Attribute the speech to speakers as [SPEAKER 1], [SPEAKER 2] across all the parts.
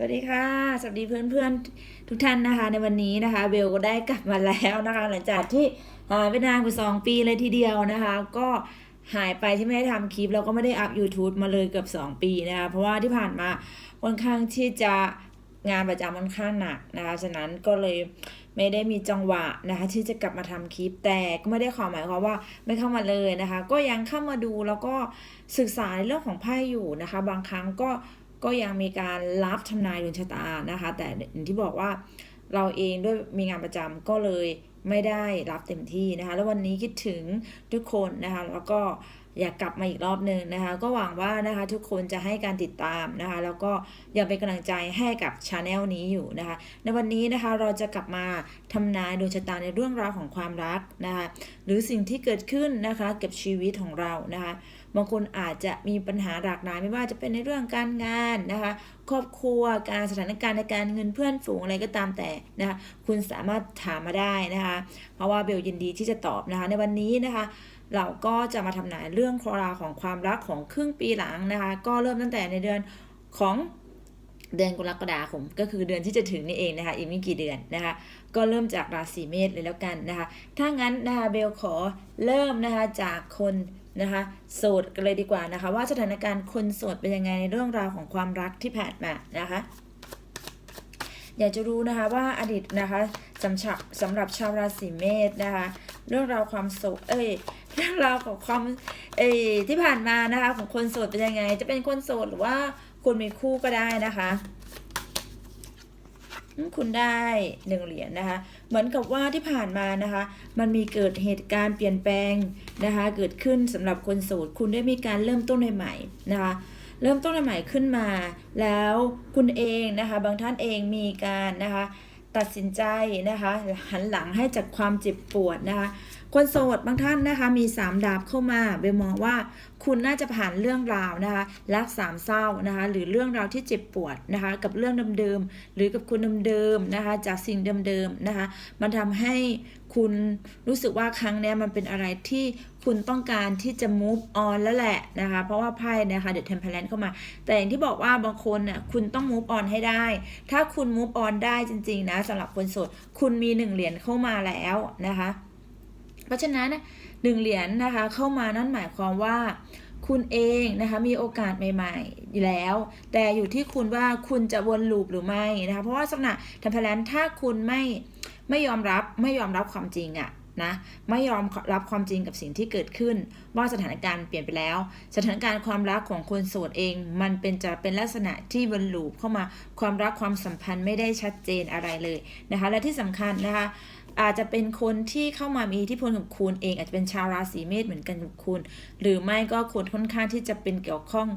[SPEAKER 1] สวัสดีค่ะ สวัสดีเพื่อนๆ ทุกท่านนะคะ ในวันนี้นะคะเบลก็ได้กลับมาแล้วนะคะ หลังจากที่หายไปนานกว่าสองปีเลยทีเดียวนะคะ ก็หายไปที่ไม่ได้ทำคลิปแล้วก็ไม่ได้อัพ YouTube มาเลยเกือบ 2 ปีนะคะ เพราะว่าที่ผ่านมาค่อนข้างที่จะงานประจำค่อนข้างหนักนะคะ ฉะนั้นก็เลยไม่ได้มีจังหวะนะคะ ที่จะกลับมาทำคลิปแต่ก็ไม่ได้ขอหมายความว่าไม่เข้ามาเลยนะคะ ก็ยังเข้ามาดูแล้วก็ศึกษาในเรื่องของไพ่อยู่นะคะ บางครั้งก็ ก็ยังมีการรับทำนายดวงชะตานะคะ แต่อย่างที่บอกว่าเราเองด้วยมีงานประจำก็เลยไม่ได้รับเต็มที่นะคะ แล้ววันนี้คิดถึงทุกคนนะคะ แล้วก็ อยากกลับมาอีกรอบหนึ่งนะคะ ก็หวังว่านะคะทุกคนจะให้การติดตามนะคะ แล้วก็ยังเป็นกำลังใจให้กับชาแนลนี้อยู่นะคะ ในวันนี้นะคะเราจะกลับมาทำนายดวงชะตาในเรื่องราวของความรักนะคะ หรือสิ่งที่เกิดขึ้นนะคะกับชีวิตของเรานะคะบางคนอาจจะมีปัญหาหลากหลายไม่ว่าจะเป็นในเรื่องการงานนะคะ ครอบครัวการสถานการณ์ในการเงินเพื่อนฝูงอะไรก็ตามแต่นะคะคุณสามารถถามมาได้นะคะ เพราะว่าเบลยินดีที่จะตอบนะคะในวันนี้นะคะ เราก็จะมาทำนายเรื่องราวของความรักของครึ่งปีหลังนะคะ ก็เริ่มตั้งแต่ในเดือนของเดือนกรกฎาคมก็คือเดือนที่จะถึงนี่เองนะคะอีกไม่กี่เดือนนะคะ ก็เริ่มจากราศีเมษเลยแล้วกันนะคะ ถ้างั้นนะคะเบลขอเริ่มนะคะจากคนนะคะโสดกันเลยดีกว่านะคะ ว่าสถานการณ์คนโสดเป็นยังไงในเรื่องราวของความรักที่ผ่านมานะคะ อยากจะรู้นะคะว่าอดีตนะคะสำหรับสำหรับชาวราศีเมษนะคะ เรื่องราวความโสดเอ้ย เรื่องราวของความเอที่ผ่านมานะคะ ของคนโสดเป็นยังไง จะเป็นคนโสดหรือว่าคนมีคู่ก็ได้นะคะคุณได้หนึ่งเหรียญนะคะ เหมือนกับว่าที่ผ่านมานะคะ มันมีเกิดเหตุการณ์เปลี่ยนแปลงนะคะ เกิดขึ้นสำหรับคนโสดคุณได้มีการเริ่มต้นใหม่ๆนะคะ เริ่มต้นใหม่ขึ้นมา แล้วคุณเองนะคะ บางท่านเองมีการนะคะ ตัดสินใจนะคะ หันหลังให้จากความเจ็บปวดนะคะ คนโสดบางท่านนะคะมีสามดาบเข้ามาเบลมองว่าคุณน่าจะผ่านเรื่องราวนะคะรักสามเศร้านะคะหรือเรื่องราวที่เจ็บปวดนะคะกับเรื่องเดิมๆหรือกับคนเดิมๆนะคะจากสิ่งเดิมๆนะคะมันทำให้คุณรู้สึกว่าครั้งนี้มันเป็นอะไรที่คุณต้องการที่จะ move on แล้วแหละนะคะเพราะว่าไพ่นะคะเดี๋ยว temperance เข้ามา แต่อย่างที่บอกว่าบางคนน่ะคุณต้อง move on ให้ได้ ถ้าคุณ move on ได้จริงๆนะสำหรับคนโสดคุณมีหนึ่งเหรียญเข้ามาแล้วนะคะ เพราะฉะนั้นหนึ่งเหรียญนะคะเข้ามานั่นหมายความว่า คุณเองนะคะมีโอกาสใหม่ๆแล้ว แต่อยู่ที่คุณว่าคุณจะวนลูปหรือไม่นะคะเพราะว่าสำนักทัมพลนถ้าคุณไม่ไม่ยอมรับไม่ยอมรับความจริงอะนะไม่ยอมรับความจริงกับสิ่งที่เกิดขึ้น ว่าสถานการณ์เปลี่ยนไปแล้ว สถานการณ์ความรักของคนโสดเอง มันเป็นจะเป็นลักษณะที่วนลูปเข้ามาความรักความสัมพันธ์ไม่ได้ชัดเจนอะไรเลยนะคะ และที่สำคัญนะคะ อาจจะเป็นคนที่เข้ามามีอิทธิพลกับคุณเอง อาจจะเป็นชาวราศีเมษเหมือนกันกับคุณ หรือไม่ก็คนค่อนข้างที่จะเป็นเกี่ยวข้อง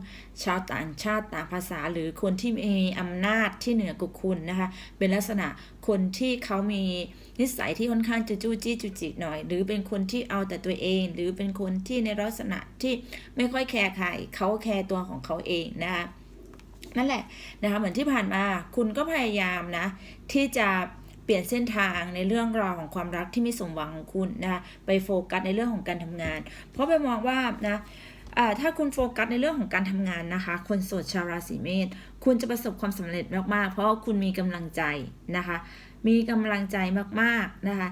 [SPEAKER 1] ชาวต่างชาติต่างภาษา หรือคนที่มีอำนาจที่เหนือกว่าคุณนะคะ เป็นลักษณะคนที่เขามีนิสัยที่ค่อนข้างจะจู้จี้จุจิหน่อย หรือเป็นคนที่เอาแต่ตัวเอง หรือเป็นคนที่ในลักษณะที่ไม่ค่อยแคร์ใครเขาแคร์ตัวของเขาเองนะคะนั่นแหละนะคะเหมือนที่ผ่านมาคุณก็พยายามนะที่จะ เปลี่ยนเส้นทางในเรื่องราวของความรักที่ไม่สมหวังของคุณนะไปโฟกัสในเรื่องของการทำงาน เพราะไปมองว่านะถ้าคุณโฟกัสในเรื่องของการทำงานนะคะ คนโสดชาวราศีเมษคุณจะประสบความสำเร็จมากๆ เพราะคุณมีกำลังใจนะคะ มีกำลังใจมากๆนะคะ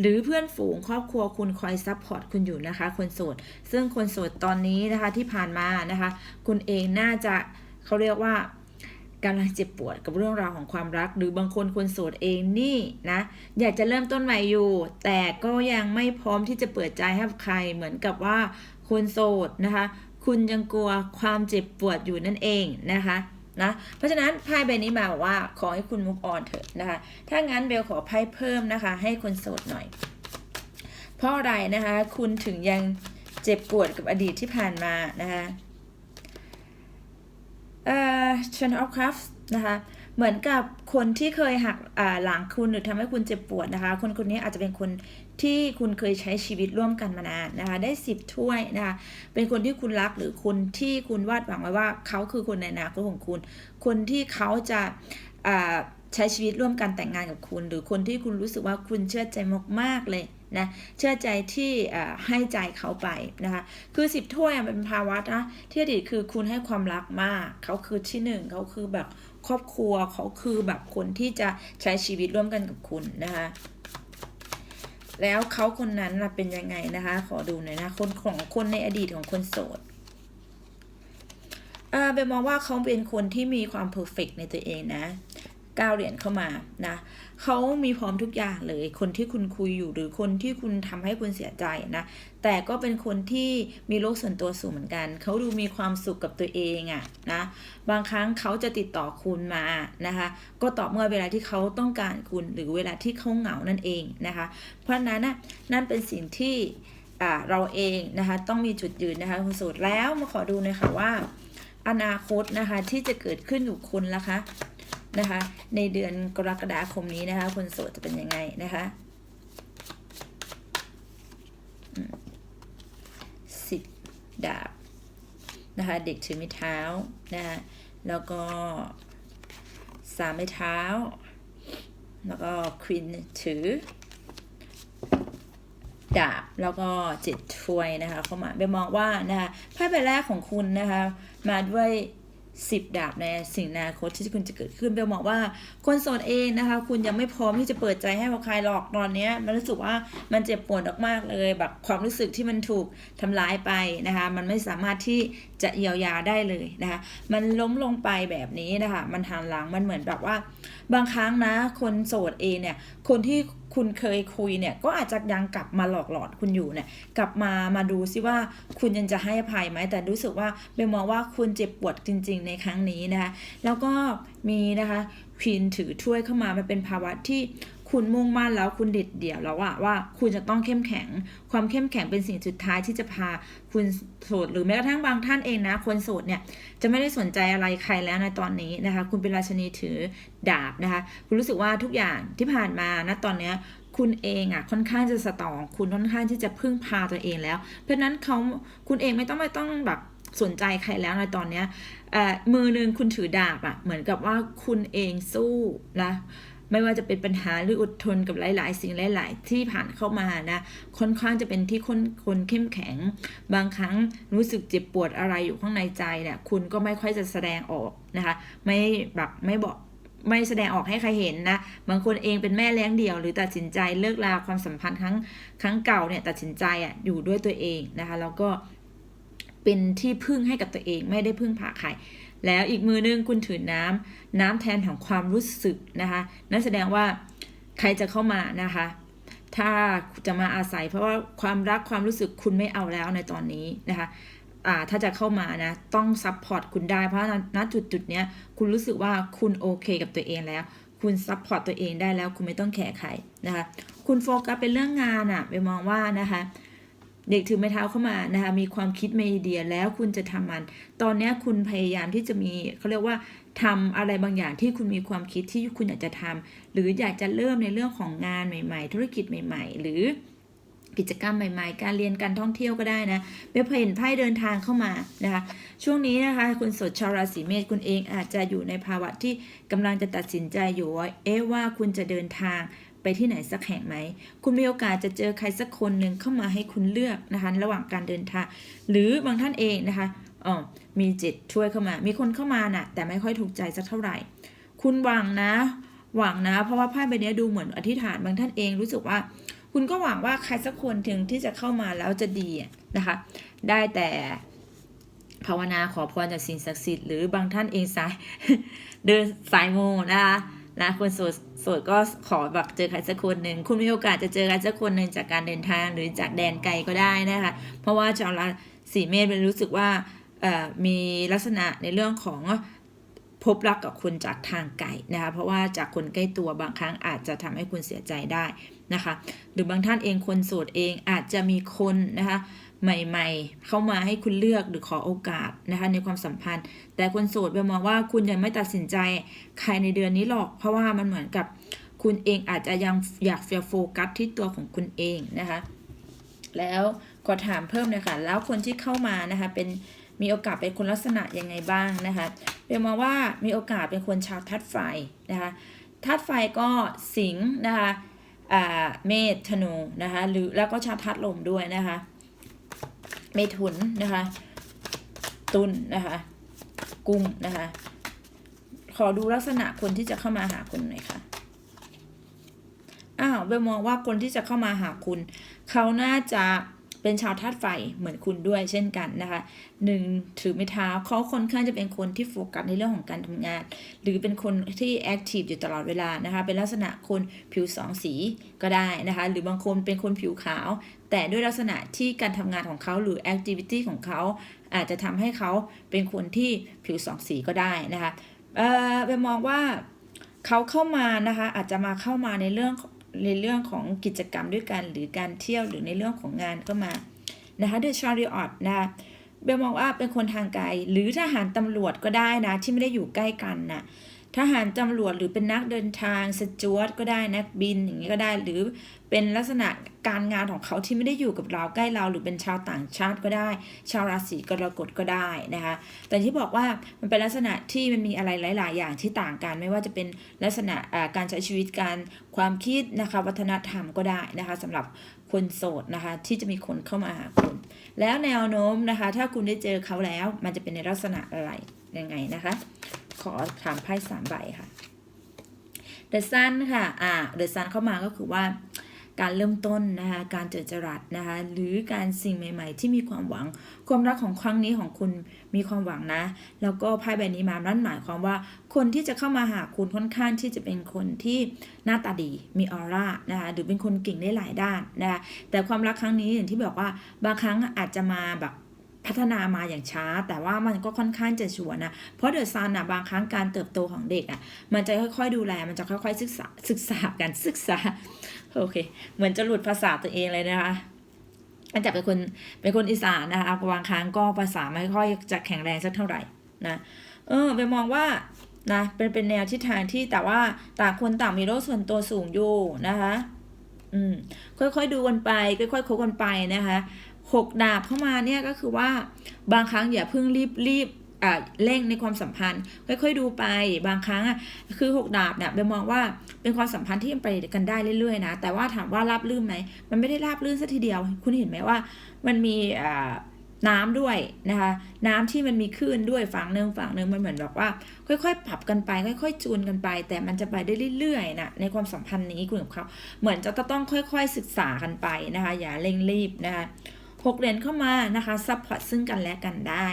[SPEAKER 1] หรือเพื่อนฝูงครอบครัวคุณคอยซัพพอร์ตคุณอยู่นะคะ คนโสด ซึ่งคนโสดตอนนี้นะคะที่ผ่านมานะคะ คุณเองน่าจะเขาเรียกว่า กำลังเจ็บปวดกับเรื่องราวของความรัก หรือบางคนคนโสดเองนี่นะ อยากจะเริ่มต้นใหม่อยู่ แต่ก็ยังไม่พร้อมที่จะเปิดใจให้ใครเหมือนกับว่าคนโสดนะคะ คุณยังกลัวความเจ็บปวดอยู่นั่นเองนะคะนะเพราะฉะนั้นไพ่ใบนี้มาบอกว่าขอให้คุณมุกออนเถอะนะคะ ถ้างั้นเบลขอไพ่เพิ่มนะคะ ให้คนโสดหน่อย เพราะอะไรนะคะ คุณถึงยังเจ็บปวดกับอดีตที่ผ่านมานะคะ เอ่อ Ten of Cups นะคะเหมือนกับคนที่เคยหักหลังคุณหรือทำให้คุณเจ็บปวดนะคะ คนคนนี้อาจจะเป็นคนที่คุณเคยใช้ชีวิตร่วมกันมานานนะคะ ได้สิบถ้วยนะคะ เป็นคนที่คุณรักหรือคนที่คุณวาดหวังไว้ว่าเขาคือคนในอนาคตของคุณ คนที่เขาจะใช้ชีวิตร่วมกันแต่งงานกับคุณ หรือคนที่คุณรู้สึกว่าคุณเชื่อใจมากๆเลย นะเชื่อใจที่ให้ใจเขาไปนะคะคือสิบถ้วยเป็นภาวะนะที่อดีตคือคุณให้ความรักมาก เขาคือที่หนึ่งเขาคือแบบครอบครัวเขาคือแบบคนที่จะใช้ชีวิตร่วมกันกับคุณนะคะแล้วเขาคนนั้นล่ะเป็นยังไงนะคะ ขอดูหน่อยนะคนของคนในอดีตของคนโสดอ่าเบนมองว่าเขาเป็นคนที่มีความเพอร์เฟกในตัวเองนะ ก้าวเหรียญเข้ามานะเขามีพร้อมทุกอย่างเลยคนที่คุณคุยอยู่หรือคนที่คุณทำให้คุณเสียใจนะ แต่ก็เป็นคนที่มีโลกส่วนตัวสูงเหมือนกัน เขาดูมีความสุขกับตัวเองอะนะ บางครั้งเขาจะติดต่อคุณมานะคะ ก็ต่อเมื่อเวลาที่เขาต้องการคุณหรือเวลาที่เขาเหงานั่นเองนะคะ เพราะฉะนั้นนะนั่นเป็นสิ่งที่เราเองนะคะต้องมีจุดยืนนะคะคุณโสดแล้วมาขอดูหน่อยค่ะว่า อนาคตนะคะที่จะเกิดขึ้นกับคุณละคะ นะคะ ในเดือนกรกฎาคมนี้นะคะ คนโสดจะเป็นยังไงนะคะสิบดาบนะคะ เด็กถือไม้เท้านะคะแล้วก็สามไม้เท้า แล้วก็ควีนถือ ดาบแล้วก็เจ็ดถ้วยนะคะเข้ามาเบลมองว่านะคะไพ่ใบแรกของคุณนะคะ มาด้วย สิบดาบในสิ่งอนาคตที่คุณจะเกิดขึ้นเบลมองว่าคนโสดเองนะคะ คุณยังไม่พร้อมที่จะเปิดใจให้กับใครหรอกตอนนี้มันรู้สึกว่ามันเจ็บปวดมากๆเลยแบบความรู้สึกที่มันถูกทำร้ายไปนะคะ มันไม่สามารถที่จะเยียวยาได้เลยนะคะ มันล้มลงไปแบบนี้นะคะ มันหันหลังมันเหมือนแบบว่า บางครั้งนะ คนโสดเองเนี่ยคนที่ คุณเคยคุยเนี่ยก็อาจจะยังกลับมาหลอกหลอนคุณอยู่เนี่ยกลับมามาดูซิว่าคุณยังจะให้อภัยไหมแต่รู้สึกว่าเบลมองว่าคุณเจ็บปวดจริง ๆ ในครั้งนี้นะคะแล้วก็มีนะคะควีนถือถ้วยเข้ามามันเป็นภาวะที่ คุณมุ่งมั่นแล้วคุณเด็ดเดี่ยวแล้วอะว่าคุณจะต้องเข้มแข็ง ความเข้มแข็งเป็นสิ่งสุดท้ายที่จะพาคุณโสดหรือแม้กระทั่งบางท่านเองนะ คนโสดเนี่ยจะไม่ได้สนใจอะไรใครแล้วในตอนนี้นะคะ คุณเป็นราชนีถือดาบนะคะ คุณรู้สึกว่าทุกอย่างที่ผ่านมาณตอนเนี้ยคุณเองอะค่อนข้างจะสตอง คุณค่อนข้างที่จะพึ่งพาตัวเองแล้ว เพราะนั้นเขาคุณเองไม่ต้องไม่ต้องแบบสนใจใครแล้วในตอนเนี้ยเออมือหนึ่งคุณถือดาบอะเหมือนกับว่าคุณเองสู้นะ ไม่ว่าจะเป็นปัญหาหรืออดทนกับหลาย ๆ สิ่งหลาย ๆ ที่ผ่านเข้ามานะค่อนข้างจะเป็นที่คนคนเข้มแข็ง บางครั้งรู้สึกเจ็บปวดอะไรอยู่ข้างในใจเนี่ยคุณก็ไม่ค่อยจะแสดงออกนะคะ ไม่แบบไม่บอกไม่แสดงออกให้ใครเห็นนะ บางคนเองเป็นแม่เลี้ยงเดี่ยว หรือตัดสินใจเลิกลาความสัมพันธ์ครั้งครั้งเก่าเนี่ยตัดสินใจอะอยู่ด้วยตัวเองนะคะ แล้วก็เป็นที่พึ่งให้กับตัวเองไม่ได้พึ่งพาใคร แล้วอีกมือนึงคุณถือน้ำน้ำแทนของความรู้สึกนะคะนั่นแสดงว่าใครจะเข้ามานะคะ ถ้าจะมาอาศัยเพราะว่าความรักความรู้สึกคุณไม่เอาแล้วในตอนนี้นะคะถ้าจะเข้ามานะ ต้องซัพพอร์ตคุณได้เพราะณจุดจุดเนี้ยคุณรู้สึกว่าคุณโอเคกับตัวเองแล้ว คุณซัพพอร์ตตัวเองได้แล้ว คุณไม่ต้องแคร์ใครนะคะ คุณโฟกัสเป็นเรื่องงานอะไปมองว่านะคะ เด็กถือไม้เท้าเข้ามานะคะมีความคิดมีไอเดียแล้วคุณจะทำมัน ตอนนี้คุณพยายามที่จะมีเขาเรียกว่าทำอะไรบางอย่างที่คุณมีความคิดที่คุณอยากจะทำหรืออยากจะเริ่มในเรื่องของงานใหม่ ๆ ธุรกิจใหม่ ๆ หรือกิจกรรมใหม่ๆ การเรียนการท่องเที่ยวก็ได้นะเมื่อเห็นไพ่เดินทางเข้ามานะคะ ช่วงนี้นะคะ คุณสดชาวราศีเมษคุณเองอาจจะอยู่ในภาวะที่กำลังจะตัดสินใจอยู่ว่าเอ๊ะว่าคุณจะเดินทาง ที่ไหนสักแห่งไหม คุณมีโอกาสจะเจอใครสักคนหนึ่งเข้ามาให้คุณเลือกนะคะ ระหว่างการเดินทาง หรือบางท่านเองนะคะอ๋อมีจิตช่วยเข้ามา มีคนเข้ามาน่ะ แต่ไม่ค่อยถูกใจสักเท่าไหร่ คุณหวังนะ หวังนะ เพราะว่าไพ่ใบนี้ดูเหมือนอธิษฐาน บางท่านเองรู้สึกว่า คุณก็หวังว่าใครสักคนถึงที่จะเข้ามาแล้วจะดีนะคะ ได้แต่ภาวนาขอพรจากสิ่งศักดิ์สิทธิ์หรือบางท่านเองสายเดินสายมูนะคะนะคนโสด โสดก็ขอแบบเจอใครสักคนหนึ่งคุณมีโอกาสจะเจอใครสักคนหนึ่งจากการเดินทางหรือจากแดนไกลก็ได้นะคะ เพราะว่าชาวราศีเมษเป็นรู้สึกว่ามีลักษณะในเรื่องของพบรักกับคนจากทางไกลนะคะเพราะว่าจากคนใกล้ตัวบางครั้งอาจจะทำให้คุณเสียใจได้นะคะ หรือบางท่านเองคนโสดเองอาจจะมีคนนะคะ ใหม่ ๆ เข้ามาให้คุณเลือกหรือขอโอกาสนะคะในความสัมพันธ์ แต่คนโสดเบลมองว่าคุณยังไม่ตัดสินใจใครในเดือนนี้หรอก เพราะว่ามันเหมือนกับคุณเองอาจจะยังอยากจะโฟกัสที่ตัวของคุณเองนะคะ แล้วก็ถามเพิ่มเลยค่ะ แล้วคนที่เข้ามานะคะเป็นมีโอกาสเป็นคนลักษณะยังไงบ้างนะคะเบลมองว่ามีโอกาสเป็นคนชาวธาตุไฟนะคะธาตุไฟก็สิงนะคะอ่าเมษธนูนะคะหรือแล้วก็ชาวธาตุลมด้วยนะคะ เมถุนนะคะ ตุลนะคะ กุมนะคะ ขอดูลักษณะคนที่จะเข้ามาหาคุณหน่อยค่ะอ้าวเบลมองว่าคนที่จะเข้ามาหาคุณ เขาน่าจะเป็นชาวธาตุไฟเหมือนคุณด้วยเช่นกันนะคะหนึ่งถือไม้เท้าเขาค่อนข้างจะเป็นคนที่โฟกัสในเรื่องของการทำงาน หรือเป็นคนที่แอคทีฟอยู่ตลอดเวลานะคะเป็นลักษณะคนผิวสองสีก็ได้นะคะหรือบางคนเป็นคนผิวขาว แต่ด้วยลักษณะที่การทำงานของเขาหรือแอคทิวิตี้ของเขา อาจจะทำให้เขาเป็นคนที่ผิวสองสีก็ได้นะคะเออไปมองว่าเขาเข้ามานะคะอาจจะมาเข้ามาในเรื่องในเรื่องของกิจกรรมด้วยกัน หรือการเที่ยวหรือในเรื่องของงานก็มานะคะเดอะชาริออตนะคะเบลมองว่าเป็นคนทางไกล หรือทหารตำรวจก็ได้นะที่ไม่ได้อยู่ใกล้กันนะ ทหารตำรวจหรือเป็นนักเดินทางสจวตก็ได้นักบินอย่างนี้ก็ได้ หรือเป็นลักษณะการงานของเขาที่ไม่ได้อยู่กับเราใกล้เรา หรือเป็นชาวต่างชาติก็ได้ ชาวราศีกรกฎก็ได้นะคะแต่ที่บอกว่ามันเป็นลักษณะที่มันมีอะไรหลาย ๆ อย่างที่ต่างกัน ไม่ว่าจะเป็นลักษณะการใช้ชีวิตการความคิดนะคะวัฒนธรรมก็ได้นะคะสำหรับคนโสดนะคะที่จะมีคนเข้ามาหาคุณ แล้วแนวโน้มนะคะ ถ้าคุณได้เจอเขาแล้ว มันจะเป็นในลักษณะอะไร ยังไงนะคะ ขอถามไพ่สามใบค่ะ The Sun ค่ะ อ่า The Sun เข้ามาก็คือว่าการเริ่มต้นนะคะการเจอจรัสนะคะหรือการสิ่งใหม่ ๆ ที่มีความหวัง ความรักของครั้งนี้ของคุณมีความหวังนะ แล้วก็ไพ่ใบนี้มานั่นหมายความว่า คนที่จะเข้ามาหาคุณค่อนข้างที่จะเป็นคนที่หน้าตาดีมีออร่านะคะหรือเป็นคนเก่งได้หลายด้านนะคะแต่ความรักครั้งนี้อย่างที่บอกว่าบางครั้งอาจจะมาแบบ พัฒนามาอย่างช้า แต่ว่ามันก็ค่อนข้างจะชัวนะ เพราะเดอะซันอะบางครั้งการเติบโตของเด็กอะ มันจะค่อยๆดูแล มันจะค่อยๆศึกษาศึกษากันศึกษา โอเค เหมือนจะหลุดภาษาตัวเองเลยนะคะอันจะเป็นคนเป็นคนอีสานนะคะบางครั้งก็ภาษาไม่ค่อยจะแข็งแรงสักเท่าไหร่นะ เออไปมองว่านะเป็นเป็นแนวทิศทางที่แต่ว่าต่างคนต่างมีโลกส่วนตัวสูงอยู่นะคะ อืมค่อยๆดูกันไป ค่อยๆคบกันไปนะคะ หกดาบเข้ามาเนี่ยก็คือว่าบางครั้งอย่าเพิ่งรีบรีบเร่งในความสัมพันธ์ค่อยๆดูไปบางครั้งอะคือหกดาบเนี่ยเบลมองว่าเป็นความสัมพันธ์ที่ยังไปกันได้เรื่อยๆนะแต่ว่าถามว่าราบลื่นไหมมันไม่ได้ราบลื่นซะทีเดียว คุณเห็นไหมว่ามันมีน้ำด้วยนะคะน้ำที่มันมีคลื่นด้วยฝั่งหนึ่งฝั่งหนึ่งมันเหมือนแบบว่า ค่อยๆ ปรับกันไป ค่อย ๆ จูนกันไป แต่มันจะไปได้เรื่อยๆนะในความสัมพันธ์นี้คุณกับเขาเหมือนจะต้องค่อย ๆ ศึกษากันไปนะคะอย่าเร่งรีบนะคะ กเหรียญเข้ามานะคะซัพพอร์ตซึ่งกันและกันได้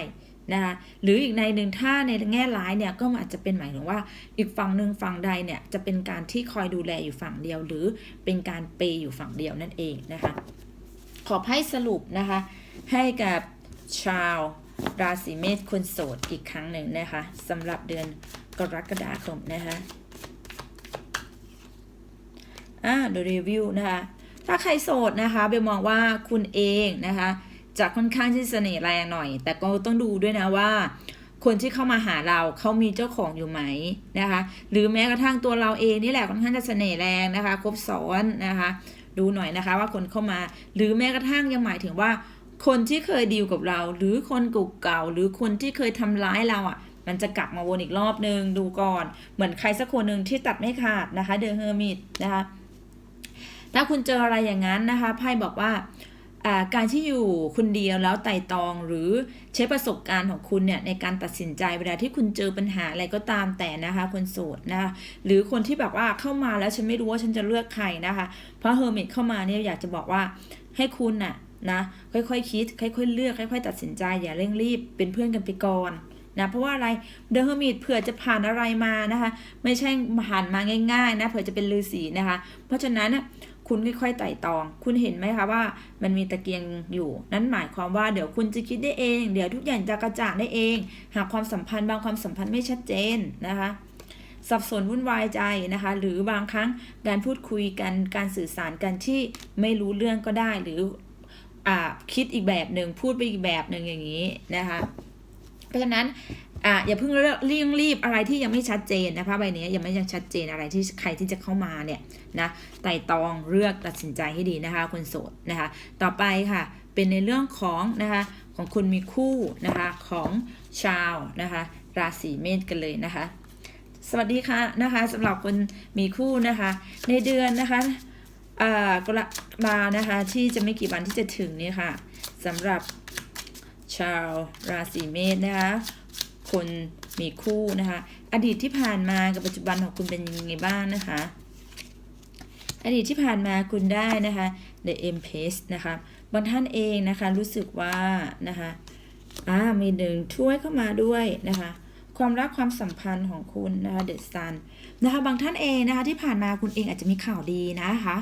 [SPEAKER 1] นะคะหรืออีกในหนึ่งถ้าในแง่ร้ายเนี่ยก็อาจจะเป็นหมายถึงว่าอีกฝั่งหนึ่งฝั่งใดเนี่ยจะเป็นการที่คอยดูแลอยู่ฝั่งเดียว หรือเป็นการเปย์อยู่ฝั่งเดียวนั่นเองนะคะขอให้สรุปนะคะให้กับชาวราศีเมษคนโสดอีกครั้งหนึ่งนะคะสำหรับเดือนกรกฎาคมนะคะอ่าดูรีวิวนะคะ ถ้าใครโสดนะคะเบลมองว่าคุณเองนะคะจะค่อนข้างที่เสน่ห์แรงหน่อย แต่ก็ต้องดูด้วยนะว่า คนที่เข้ามาหาเราเขามีเจ้าของอยู่ไหมนะคะ หรือแม้กระทั่งตัวเราเองนี่แหละค่อนข้างจะเสน่ห์แรงนะคะครบซ้อนนะคะ ดูหน่อยนะคะว่าคนเข้ามา หรือแม้กระทั่งยังหมายถึงว่า คนที่เคยดีลกับเรา หรือคนเก่าๆหรือคนที่เคยทำร้ายเราอะมันจะกลับมาวนอีกรอบนึงดูก่อน เหมือนใครสักคนหนึ่งที่ตัดไม่ขาดนะคะเดอะเฮอร์มิตนะคะ ถ้าคุณเจออะไรอย่างนั้นนะคะไพ่บอกว่าการที่อยู่คนเดียวแล้วไต่ตองหรือใช้ประสบการณ์ของคุณเนี่ยในการตัดสินใจเวลาที่คุณเจอปัญหาอะไรก็ตามแต่นะคะ คนโสดนะคะหรือคนที่แบบว่าเข้ามาแล้วฉันไม่รู้ว่าฉันจะเลือกใครนะคะ เพราะเฮอร์มิตเข้ามาเนี่ยอยากจะบอกว่าให้คุณน่ะนะค่อยๆคคิด ค่อยๆเลือกค่อยๆตัดสินใจอย่าเร่งรีบเป็นเพื่อนกันไปก่อนนะเพราะว่าอะไรเดอะเฮอร์มิตเผื่อจะผ่านอะไรมานะคะ ไม่ใช่ผ่านมาง่าย ๆ นะเผื่อจะเป็นฤาษีนะคะ เพราะฉะนั้น คุณค่อยๆไต่ตอง คุณเห็นไหมคะว่า มันมีตะเกียงอยู่ นั้นหมายความว่าเดี๋ยวคุณจะคิดได้เอง เดี๋ยวทุกอย่างจะกระจ่างได้เอง หากความสัมพันธ์บางความสัมพันธ์ไม่ชัดเจนนะคะสับสนวุ่นวายใจนะคะ หรือบางครั้งการพูดคุยกันการสื่อสารกันที่ไม่รู้เรื่องก็ได้ หรืออคิดอีกแบบหนึ่งพูดไปอีกแบบหนึ่งอย่างนี้นะคะ เพราะฉะนั้น อ่าอย่าเพิ่งเร่งรีบอะไรที่ยังไม่ชัดเจนนะคะใบนี้ยังไม่ยังชัดเจนอะไรที่ใครที่จะเข้ามาเนี่ยนะไต่ตองเลือกตัดสินใจให้ดีนะคะคนโสดนะคะ ต่อไปค่ะเป็นในเรื่องของนะคะของคุณมีคู่นะคะของชาวนะคะราศีเมษกันเลยนะคะ สวัสดีค่ะนะคะสำหรับคนมีคู่นะคะ ในเดือนนะคะอ่ากรกฎานะคะที่จะไม่กี่วันที่จะถึงนี่ค่ะสำหรับชาวราศีเมษนะคะ คนมีคู่นะคะ อดีตที่ผ่านมากับปัจจุบันของคุณเป็นยังไงบ้างนะคะ อดีตที่ผ่านมาคุณได้นะคะ The Empress นะคะบางท่านเองนะคะรู้สึกว่านะคะอ่ามีหนึ่งถ้วยเข้ามาด้วยนะคะความรักความสัมพันธ์ของคุณนะคะ The Sun นะคะบางท่านเองนะคะที่ผ่านมาคุณเองอาจจะมีข่าวดีนะคะ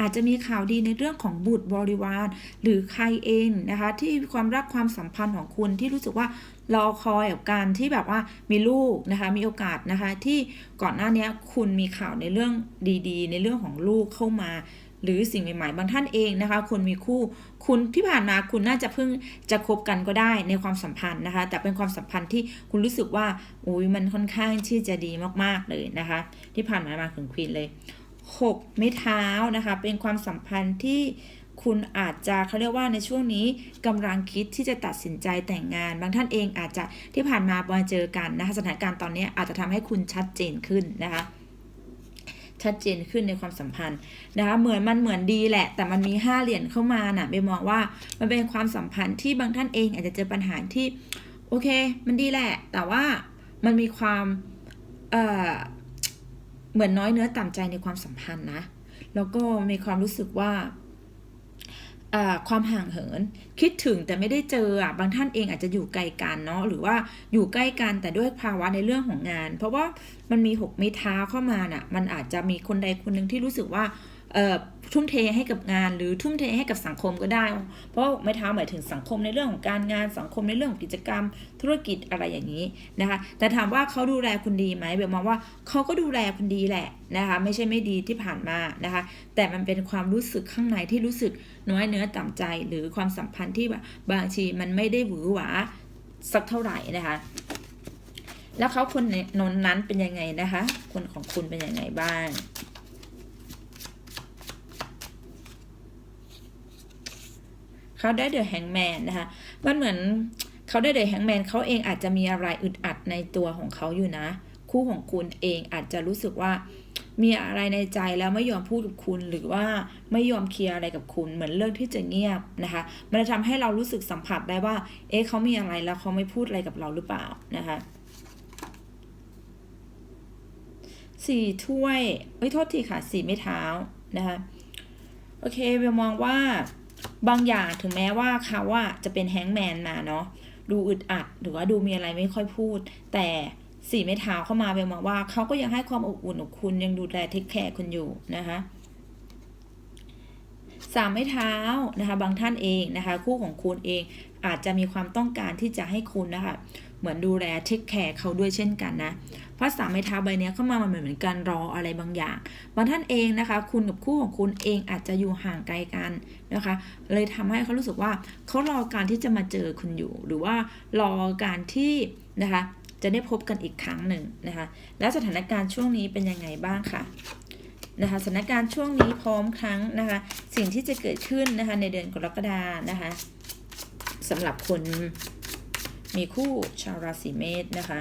[SPEAKER 1] อาจจะมีข่าวดีในเรื่องของบุตรบริวาร หรือใครเองนะคะ ที่ความรักความสัมพันธ์ของคุณที่รู้สึกว่ารอคอยกับการที่แบบว่ามีลูกนะคะ มีโอกาสนะคะ ที่ก่อนหน้านี้คุณมีข่าวในเรื่องดีๆ ในเรื่องของลูกเข้ามาหรือสิ่งใหม่ๆ บางท่านเองนะคะคุณมีคู่คุณที่ผ่านมาคุณน่าจะเพิ่งจะคบกันก็ได้ในความสัมพันธ์นะคะ แต่เป็นความสัมพันธ์ที่คุณรู้สึกว่าอุ้ยมันค่อนข้างที่จะดีมากๆเลยนะคะ ที่ผ่านมามาถึงควีนเลย หกไม้เท้านะคะ เป็นความสัมพันธ์ที่คุณอาจจะเขาเรียกว่าในช่วงนี้กำลังคิดที่จะตัดสินใจแต่งงาน บางท่านเองอาจจะที่ผ่านมามาเจอกันนะคะสถานการณ์ตอนนี้อาจจะทำให้คุณชัดเจนขึ้นนะคะชัดเจนขึ้นในความสัมพันธ์นะคะเหมือนมันเหมือนดีแหละ แต่มันมีห้าเหรียญเข้ามาน่ะเบลมองว่ามันเป็นความสัมพันธ์ที่บางท่านเองอาจจะเจอปัญหาที่โอเค มันดีแหละ แต่ว่ามันมีความเอ่อ เหมือนน้อยเนื้อต่ำใจในความสัมพันธ์นะ แล้วก็มีความรู้สึกว่าความห่างเหิน คิดถึงแต่ไม่ได้เจออะบางท่านเองอาจจะอยู่ไกลกันเนาะหรือว่าอยู่ใกล้กันแต่ด้วยภาวะในเรื่องของงาน เพราะว่ามันมีหกไม้เท้าเข้ามาน่ะ มันอาจจะมีคนใดคนหนึ่งที่รู้สึกว่า ทุ่มเทให้กับงานหรือทุ่มเทให้กับสังคมก็ได้ เพราะไม้เท้าหมายถึงสังคมในเรื่องของการงานสังคมในเรื่องของกิจกรรม ธุรกิจอะไรอย่างนี้นะคะ แต่ถามว่าเขาดูแลคุณดีไหมเบลมองว่าเขาก็ดูแลคุณดีแหละนะคะ ไม่ใช่ไม่ดีที่ผ่านมานะคะ แต่มันเป็นความรู้สึกข้างในที่รู้สึกน้อยเนื้อต่ำใจ หรือความสัมพันธ์ที่แบบบางทีมันไม่ได้หวือหวาสักเท่าไหร่นะคะแล้วเขาคนนนนั้นเป็นยังไงนะคะ คนของคุณเป็นยังไงบ้าง เขาได้เดอะแฮงแมนนะคะมันเหมือนเขาได้เดอะแฮงแมนเขาเองอาจจะมีอะไรอึดอัดในตัวของเขาอยู่นะ คู่ของคุณเองอาจจะรู้สึกว่ามีอะไรในใจแล้วไม่ยอมพูดกับคุณ หรือว่าไม่ยอมเคลียร์อะไรกับคุณ เหมือนเลือกที่จะเงียบนะคะ มันจะทำให้เรารู้สึกสัมผัสได้ว่า เอ๊ะเขามีอะไรแล้วเขาไม่พูดอะไรกับเราหรือเปล่านะคะสี่ถ้วยเอ้ยโทษทีค่ะสี่ไม้เท้านะคะโอเคเบลมองว่า บางอย่างถึงแม้ว่าเขาว่าจะเป็นแฮงแมนมาเนาะดูอึดอัดหรือว่าดูมีอะไรไม่ค่อยพูด แต่สี่ไม้เท้าเข้ามาเบลมองว่าเขาก็ยังให้ความอบอุ่นกับคุณยังดูแลเทคแคร์คุณอยู่นะคะสามไม้เท้านะคะบางท่านเองนะคะ คู่ของคุณเองอาจจะมีความต้องการที่จะให้คุณนะคะเหมือนดูแลเทคแคร์เขาด้วยเช่นกันนะ พราะสามไม้เท้าใบนี้เข้ามามันเหมือนเหมือนการรออะไรบางอย่างบางท่านเองนะคะ คุณกับคู่ของคุณเองอาจจะอยู่ห่างไกลกันนะคะ เลยทำให้เขารู้สึกว่าเขารอการที่จะมาเจอคุณอยู่ หรือว่ารอการที่นะคะจะได้พบกันอีกครั้งหนึ่งนะคะ แล้วสถานการณ์ช่วงนี้เป็นยังไงบ้างค่ะนะคะสถานการณ์ช่วงนี้พร้อมครั้งนะคะ สิ่งที่จะเกิดขึ้นนะคะในเดือนกรกฎานะคะสำหรับคนมีคู่ชาวราศีเมษนะคะ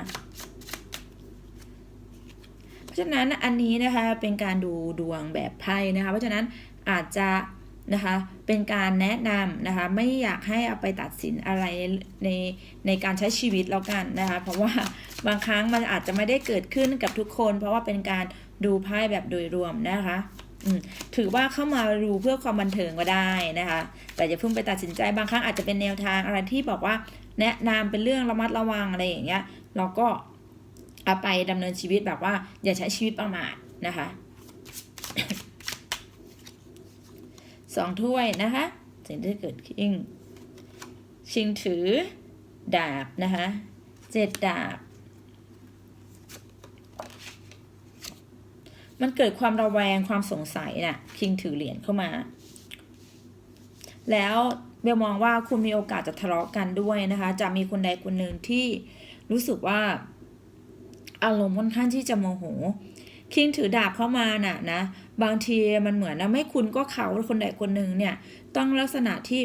[SPEAKER 1] ฉะนั้นอันนี้นะคะเป็นการดูดวงแบบไพ่นะคะ เพราะฉะนั้นอาจจะนะคะเป็นการแนะนำนะคะไม่อยากให้เอาไปตัดสินอะไรในในการใช้ชีวิตแล้วกันนะคะเพราะว่าบางครั้งมันอาจจะไม่ได้เกิดขึ้นกับทุกคน เพราะว่าเป็นการดูไพ่แบบโดยรวมนะคะถือว่าเข้ามาดูเพื่อความบันเทิงก็ได้นะคะ แต่อย่าเพิ่งไปตัดสินใจบางครั้งอาจจะเป็นแนวทางอะไรที่บอกว่าแนะนำเป็นเรื่องระมัดระวังอะไรอย่างเงี้ยเราก็ เอาไปดำเนินชีวิตแบบว่า อย่าใช้ชีวิตประมาทนะคะสองถ้วยนะคะ สิ่งที่เกิดขึ้นชิงถือดาบนะคะเจ็ดดาบ มันเกิดความระแวงความสงสัยน่ะคิงถือเหรียญเข้ามา แล้วเบลมองว่าคุณมีโอกาสจะทะเลาะกันด้วยนะคะ จะมีคนใดคนหนึ่งที่รู้สึกว่า อารมณ์ค่อนข้างที่จะโมโหคิงถือดาบเข้ามาน่ะนะบางทีมันเหมือนนะไม่คุณก็เขาคนใดคนหนึ่งเนี่ยต้องลักษณะที่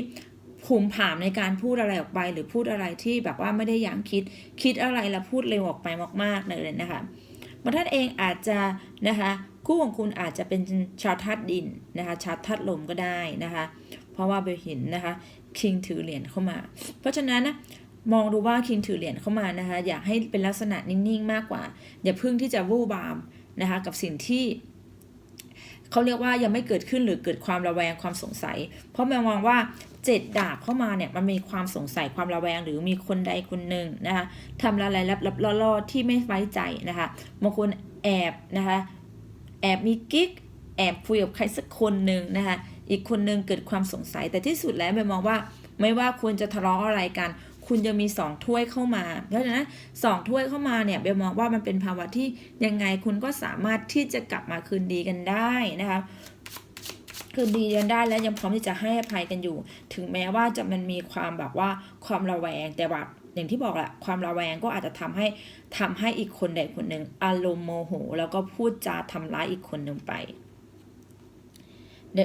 [SPEAKER 1] ภูมิผามในการพูดอะไรออกไป หรือพูดอะไรที่แบบว่าไม่ได้ยั้งคิด คิดอะไรแล้วพูดเร็วออกไปมากๆเลยนะคะบางท่านเองอาจจะนะคะคู่ของคุณอาจจะเป็นชาวธาตุดินนะคะชาวธาตุลมก็ได้นะคะ เพราะว่าเบลเห็นนะคะคิงถือเหรียญเข้ามา เพราะฉะนั้นนะ มองดูว่าคิงถือเหรียญเข้ามานะคะ อยากให้เป็นลักษณะนิ่งๆมากกว่า อย่าพึ่งที่จะวู่บามนะคะกับสิ่งที่เขาเรียกว่ายังไม่เกิดขึ้นหรือเกิดความระแวงความสงสัย เพราะแมมองว่าเจ็ดดาบเข้ามาเนี่ยมันมีความสงสัยความระแวงหรือมีคนใดคนหนึ่งนะคะทำอะไรลับๆล่อๆที่ไม่ไว้ใจนะคะบางคนแอบนะคะแอบมีกิ๊กแอบคุยกับใครสักคนหนึ่งนะคะอีกคนหนึ่งเกิดความสงสัย แต่ที่สุดแล้วแมมองว่าไม่ว่าคุณจะทะเลาะอะไรกัน คุณจะมีสองถ้วยเข้ามา เพราะฉะนั้นสองถ้วยเข้ามาเนี่ยเบลมองว่ามันเป็นภาวะที่ยังไงคุณก็สามารถที่จะกลับมาคืนดีกันได้นะคะคืนดีกันได้และยังพร้อมที่จะให้อภัยกันอยู่ ถึงแม้ว่าจะมันมีความแบบว่าความระแวงแต่แบบอย่างที่บอกแหละความระแวงก็อาจจะทำให้ทำให้อีกคนใดคนหนึ่งอารมณ์โมโห แล้วก็พูดจาทำร้ายอีกคนหนึ่งไป The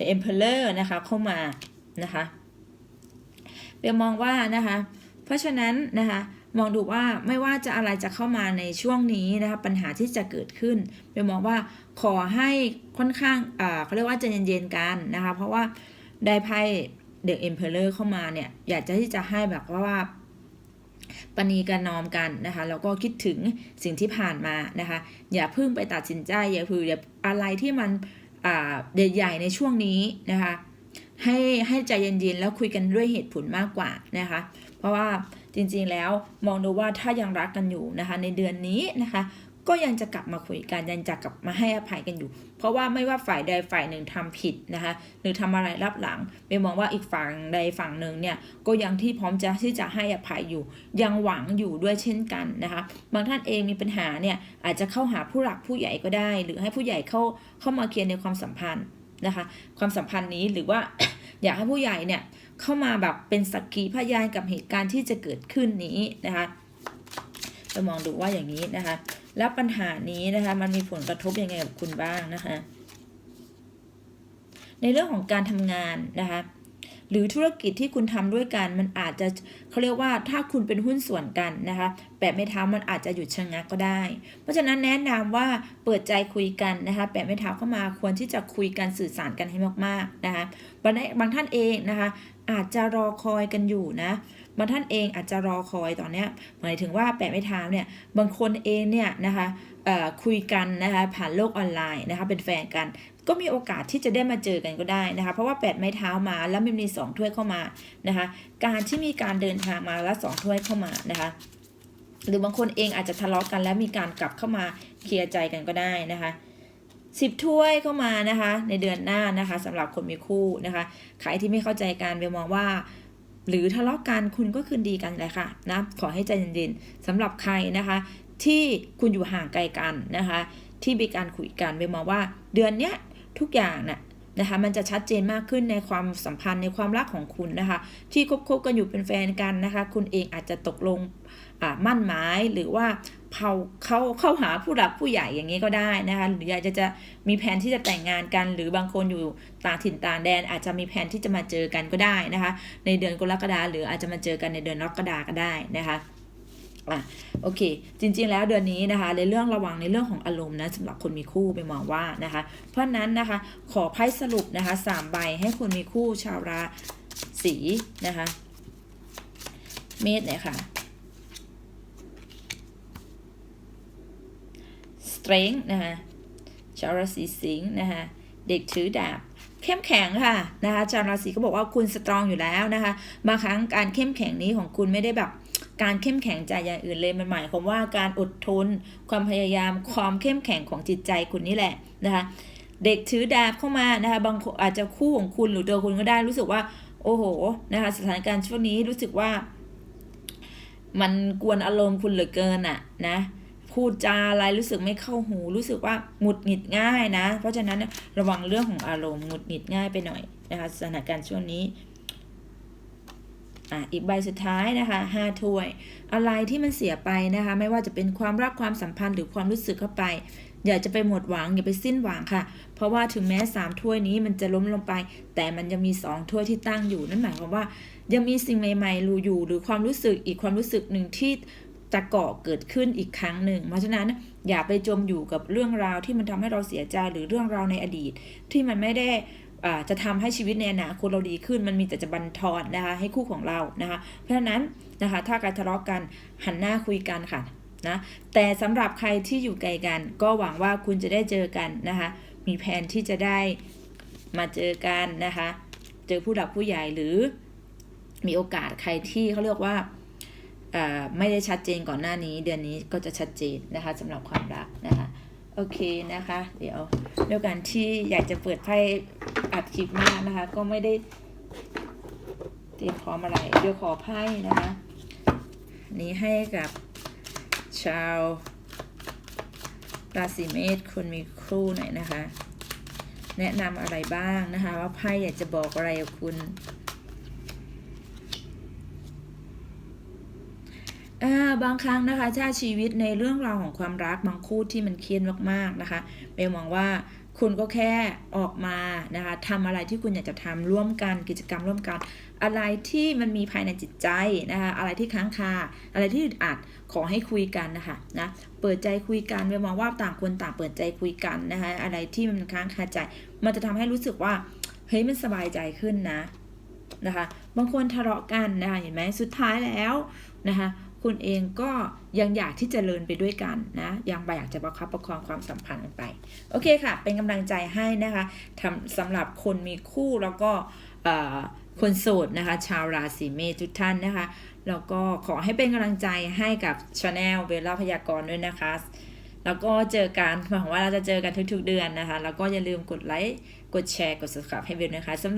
[SPEAKER 1] The Emperor นะคะเข้ามานะคะเบลมองว่านะคะเพราะฉะนั้นนะคะมองดูว่าไม่ว่าจะอะไรจะเข้ามาในช่วงนี้นะคะปัญหาที่จะเกิดขึ้นเบลมองว่าขอให้ค่อนข้างอ่าเขาเรียกว่าใจเย็นๆกันนะคะเพราะว่าได้ไพ่เด็ก Emperor เข้ามาเนี่ยอยากจะที่จะให้แบบว่าปณีกันนอมกันนะคะแล้วก็คิดถึงสิ่งที่ผ่านมานะคะอย่าเพิ่งไปตัดสินใจอย่าเพิ่งอย่าอะไรที่มัน ใหญ่ๆในช่วงนี้นะคะให้ให้ใจเย็นๆแล้วคุยกันด้วยเหตุผลมากกว่านะคะ เพราะว่าจริงๆแล้วมองดูว่าถ้ายังรักกันอยู่นะคะ ในเดือนนี้นะคะ ก็ยังจะกลับมาคุยกันยังจะกลับมาให้อภัยกันอยู่ เพราะว่าไม่ว่าฝ่ายใดฝ่ายหนึ่งทำผิดนะคะหรือทำอะไรรับหลังเบลมองว่าอีกฝั่งใดฝั่งหนึ่งเนี่ยก็ยังที่พร้อมจะที่จะให้อภัยอยู่ ยังหวังอยู่ด้วยเช่นกันนะคะบางท่านเองมีปัญหาเนี่ยอาจจะเข้าหาผู้หลักผู้ใหญ่ก็ได้ หรือให้ผู้ใหญ่เข้าเข้ามาเคลียร์ในความสัมพันธ์นะคะความสัมพันธ์นี้หรือว่าอยากให้ผู้ใหญ่เนี่ยเข้ามาแบบเป็นสักขีพยานกับเหตุการณ์ที่จะเกิดขึ้นนี้นะคะ จะมองดูว่าอย่างนี้นะคะ แล้วปัญหานี้นะคะมันมีผลกระทบยังไงกับคุณบ้างนะคะ ในเรื่องของการทำงานนะคะหรือธุรกิจที่คุณทำด้วยกันมันอาจจะเขาเรียกว่าถ้าคุณเป็นหุ้นส่วนกันนะคะแปะไม้เท้ามันอาจจะหยุดชะงักก็ได้ เพราะฉะนั้นแนะนำว่าเปิดใจคุยกันนะคะแปะไม้เท้าเข้ามาควรที่จะคุยกันสื่อสารกันให้มากๆนะคะบางบางท่านเองนะคะอาจจะรอคอยกันอยู่นะ บางท่านเองอาจจะรอคอยตอนเนี้ยหมายถึงว่าแปะไม้เท้าเนี่ยบางคนเองเนี่ยนะคะคุยกันนะคะผ่านโลกออนไลน์นะคะเป็นแฟนกัน ก็มีโอกาสที่จะได้มาเจอกันก็ได้นะคะ เพราะว่าแปดไม้เท้ามาแล้วมันมีสองถ้วยเข้ามานะคะการที่มีการเดินทางมาแล้วสองถ้วยเข้ามานะคะหรือบางคนเองอาจจะทะเลาะกันแล้วมีการกลับเข้ามาเคลียร์ใจกันก็ได้นะคะสิบถ้วยเข้ามานะคะในเดือนหน้านะคะสำหรับคนมีคู่นะคะใครที่ไม่เข้าใจกันเบลมองว่า หรือทะเลาะกันคุณก็คืนดีกันเลยค่ะนะขอให้ใจเย็นๆสำหรับใครนะคะ ที่คุณอยู่ห่างไกลกันนะคะ ที่มีการคุยกันเบลมองว่าเดือนเนี้ยทุกอย่างน่ะนะคะมันจะชัดเจนมากขึ้นในความสัมพันธ์ในความรักของคุณนะคะ ที่คบคบกันอยู่เป็นแฟนกันนะคะ คุณเองอาจจะตกลง มั่นหมายหรือว่าเผาเข้าเข้าหาผู้หลักผู้ใหญ่อย่างนี้ก็ได้นะคะหรืออยากจะจะมีแผนที่จะแต่งงานกัน หรือบางคนอยู่ต่างถิ่นต่างแดน อาจจะมีแผนที่จะมาเจอกันก็ได้นะคะ ในเดือนกรกฎาหรืออาจจะมาเจอกันในเดือนกรกฎาก็ได้นะคะอะโอเค จริง ๆ แล้วเดือนนี้นะคะในเรื่องระวังในเรื่องของอารมณ์นะสำหรับคนมีคู่ไปมองว่านะคะ เพราะนั้นนะคะขอไพ่สรุปนะคะสามใบให้คนมีคู่ชาวราศีนะคะ เมษเนี่ยค่ะ strength นะคะชาวราศีสิงห์นะคะเด็กถือดาบเข้มแข็งค่ะนะคะชาวราศีก็บอกว่าคุณสตรองอยู่แล้วนะคะบางครั้งการเข้มแข็งนี้ของคุณไม่ได้แบบการเข้มแข็งใจอย่างอื่นเลยมันหมายความว่าการอดทน ความพยายามความเข้มแข็งของจิตใจคุณนี่แหละนะคะเด็กถือดาบเข้ามานะคะบางอาจจะคู่ของคุณหรือตัวคุณก็ได้รู้สึกว่าโอ้โหนะคะสถานการณ์ช่วงนี้รู้สึกว่า มันกวนอารมณ์คุณเหลือเกินอะนะ พูดจาอะไรรู้สึกไม่เข้าหู รู้สึกว่าหงุดหงิดง่ายนะ เพราะฉะนั้นระวังเรื่องของอารมณ์หงุดหงิดง่ายไปหน่อยนะคะสถานการณ์ช่วงนี้อะอีกใบสุดท้ายนะคะห้าถ้วย อะไรที่มันเสียไปนะคะ ไม่ว่าจะเป็นความรักความสัมพันธ์หรือความรู้สึกเข้าไป อย่าจะไปหมดหวังอย่าไปสิ้นหวังค่ะ เพราะว่าถึงแม้สามถ้วยนี้มันจะล้มลงไป แต่มันยังมีสองถ้วยที่ตั้งอยู่นั่นหมายความว่า ยังมีสิ่งใหม่ๆรู้อยู่ หรือความรู้สึกอีกความรู้สึกหนึ่งที่ จะเกาะเกิดขึ้นอีกครั้งหนึ่ง เพราะฉะนั้นอย่าไปจมอยู่กับเรื่องราวที่มันทำให้เราเสียใจหรือเรื่องราวในอดีต ที่มันไม่ได้อ่าจะทำให้ชีวิตในอนาคตเราดีขึ้น มันมีแต่จะบันทอนนะคะให้คู่ของเรานะคะ เพราะฉะนั้นนะคะถ้าการทะเลาะกันหันหน้าคุยกันค่ะนะแต่สำหรับใครที่อยู่ไกลกัน ก็หวังว่าคุณจะได้เจอกันนะคะ มีแผนที่จะได้มาเจอกันนะคะ เจอผู้หลักผู้ใหญ่หรือมีโอกาสใครที่เขาเรียกว่า ไม่ได้ชัดเจนก่อนหน้านี้ เดือนนี้ก็จะชัดเจนนะคะสำหรับความรักนะคะโอเคนะคะ เดี๋ยวด้วการที่อยากจะเปิดไพ่อัดคลิปมากนะคะ ก็ไม่ได้เตรียมพร้อมอะไรเดี๋ยวขอไพ่นะคะ นี้ให้กับชาวราศีเมษคนมีครู่หน่อยนะคะ แนะนำอะไรบ้างนะคะ ว่าไพ่อยากจะบอกอะไรกับคุณ อ่า บางครั้งนะคะถ้าชีวิตในเรื่องราวของความรักบางคู่ที่มันเครียดมากๆนะคะเบลมองว่าคุณก็แค่ออกมานะคะทำอะไรที่คุณอยากจะทำร่วมกันกิจกรรมร่วมกัน อะไรที่มันมีภายในจิตใจนะคะอะไรที่ค้างคาอะไรที่อึดอัดขอให้คุยกันนะคะนะเปิดใจคุยกันเบลมองว่าต่างคนต่างเปิดใจคุยกันนะคะอะไรที่มันค้างคาใจ มันจะทำให้รู้สึกว่าเฮ้ยมันสบายใจขึ้นนะนะคะบางคนทะเลาะกันนะคะเห็นไหมสุดท้ายแล้วนะคะ คุณเองก็ยังอยากที่จะเลินไปด้วยกันนะยังอยากจะประคับประคองความสัมพันธ์กันไป โอเคค่ะ เป็นกำลังใจให้นะคะทำสำหรับคนมีคู่แล้วก็คนโสดนะคะ ชาวราศีเมษทุกท่านนะคะ แล้วก็ขอให้เป็นกำลังใจให้กับชาแนลเวลาพยากรณ์ด้วยนะคะ แล้วก็เจอกันหวังว่าเราจะเจอกันทุกๆเดือนนะคะ แล้วก็อย่าลืมกดไลค์ กดแชร์ กด subscribe ให้เบลนะคะสำหรับ